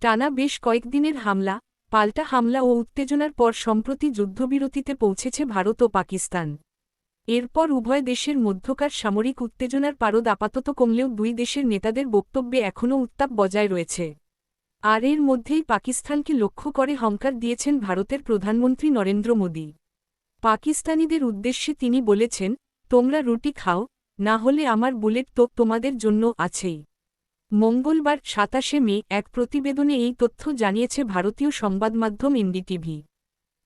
টানা বেশ কয়েকদিনের হামলা, পাল্টা হামলা ও উত্তেজনার পর সম্প্রতি যুদ্ধবিরতিতে পৌঁছেছে ভারত ও পাকিস্তান। এরপর উভয় দেশের মধ্যকার সামরিক উত্তেজনার পারদ আপাতত কমলেও দুই দেশের নেতাদের বক্তব্যে এখনও উত্তাপ বজায় রয়েছে। আর এর মধ্যেই পাকিস্তানকে লক্ষ্য করে হংকার দিয়েছেন ভারতের প্রধানমন্ত্রী নরেন্দ্র মোদী। পাকিস্তানিদের উদ্দেশ্যে তিনি বলেছেন, তোমরা রুটি খাও, না হলে আমার বুলেট তো তোমাদের জন্য আছেই। মঙ্গলবার, সাতাশে মে, এক প্রতিবেদনে এই তথ্য জানিয়েছে ভারতীয় সংবাদমাধ্যম এনডিটিভি।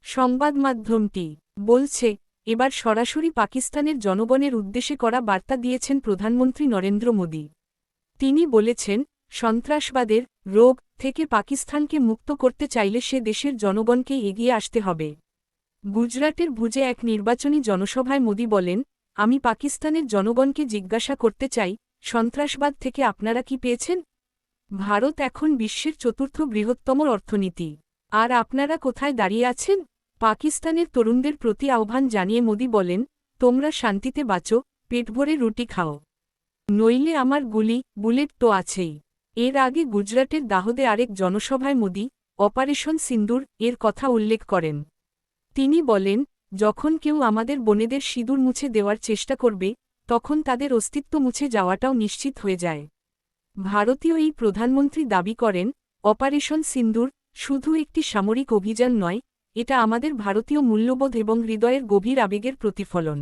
সংবাদমাধ্যমটি বলছে, এবার সরাসরি পাকিস্তানের জনগণের উদ্দেশ্যে করা বার্তা দিয়েছেন প্রধানমন্ত্রী নরেন্দ্র মোদী। তিনি বলেছেন, সন্ত্রাসবাদের রোগ থেকে পাকিস্তানকে মুক্ত করতে চাইলে সে দেশের জনগণকে এগিয়ে আসতে হবে। গুজরাটের ভুজে এক নির্বাচনী জনসভায় মোদী বলেন, আমি পাকিস্তানের জনগণকে জিজ্ঞাসা করতে চাই সন্ত্রাসবাদ থেকে আপনারা কি পেয়েছেন? ভারত এখন বিশ্বের চতুর্থ বৃহত্তম অর্থনীতি। আর আপনারা কোথায় দাঁড়িয়ে আছেন? পাকিস্তানের তরুণদের প্রতি আহ্বান জানিয়ে মোদী বলেন, তোমরা শান্তিতে বাঁচো, পেট ভরে রুটি খাও। নইলে আমার গুলি, বুলেট তো আছেই। এর আগে গুজরাটের দাহদে আরেক জনসভায় মোদী, অপারেশন সিন্দুর এর কথা উল্লেখ করেন। তিনি বলেন, যখন কেউ আমাদের বনেদের সিঁদুর মুছে দেওয়ার চেষ্টা করবে তখন তাদের অস্তিত্ব মুছে যাওয়াটাও নিশ্চিত হয়ে যায়। ভারতীয় এই প্রধানমন্ত্রী দাবি করেন, অপারেশন সিন্দুর শুধু একটি সামরিক অভিযান নয়, এটা আমাদের ভারতীয় মূল্যবোধ এবং হৃদয়ের গভীর আবেগের প্রতিফলন।